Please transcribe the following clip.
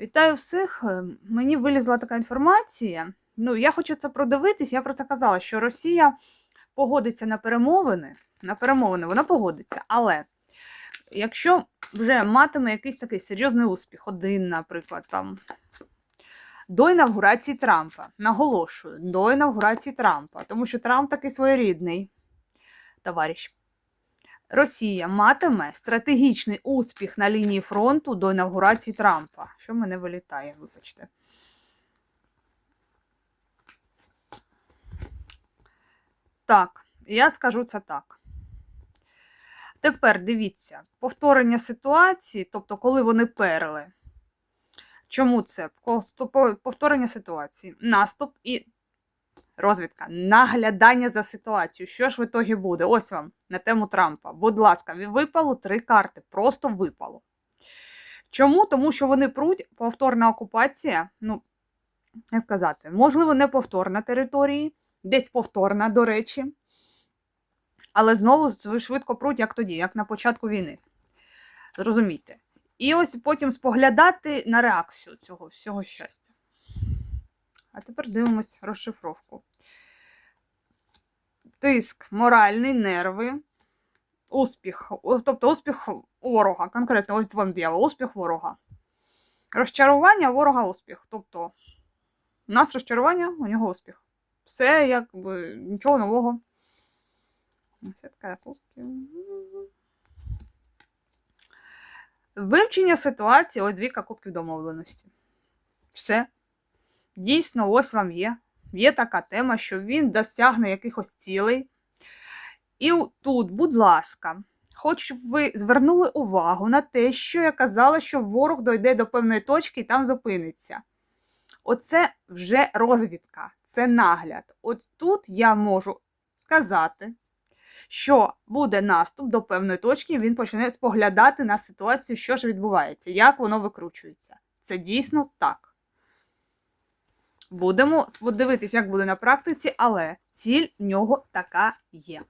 Вітаю всіх. Е, Мені вилізла така інформація. Ну, я хочу це продивитись. Я про це казала, що Росія погодиться на перемовини. На перемовини вона погодиться. Але якщо вже матиме якийсь такий серйозний успіх, один, наприклад, там до інавгурації Трампа, наголошую, до інавгурації Трампа, тому що Трамп такий своєрідний товариш. Росія матиме стратегічний успіх на лінії фронту до інавгурації Трампа. Що мене вилітає, вибачте. Так, я скажу це так. Тепер дивіться, повторення ситуації, тобто, коли вони перли. Чому це? Повторення ситуації, наступ і розвідка, наглядання за ситуацією. Що ж в ітогі буде? Ось вам на тему Трампа. Будь ласка, випало три карти, просто випало. Чому? Тому що вони пруть повторна окупація, ну, як сказати, можливо, не повторна території, десь повторна, до речі. Але знову швидко пруть, як тоді, як на початку війни. Зрозумійте. І ось потім споглядати на реакцію цього всього щастя. А тепер дивимось розшифровку. Тиск, моральний, нерви, успіх, тобто успіх ворога, конкретно ось вам дьявол, успіх ворога. Розчарування ворога успіх. Тобто, у нас розчарування, у нього успіх. Все якби нічого нового. Все така. Вивчення ситуації, ось дві кубків домовленості. Все. Дійсно, ось вам є. Є така тема, що він досягне якихось цілей. І тут, будь ласка, хоч ви звернули увагу на те, що я казала, що ворог дойде до певної точки і там зупиниться. Оце вже розвідка, це нагляд. От тут я можу сказати, що буде наступ до певної точки, він почне споглядати на ситуацію, що ж відбувається, як воно викручується. Це дійсно так. Будемо дивитися, як буде на практиці, але ціль в нього така є.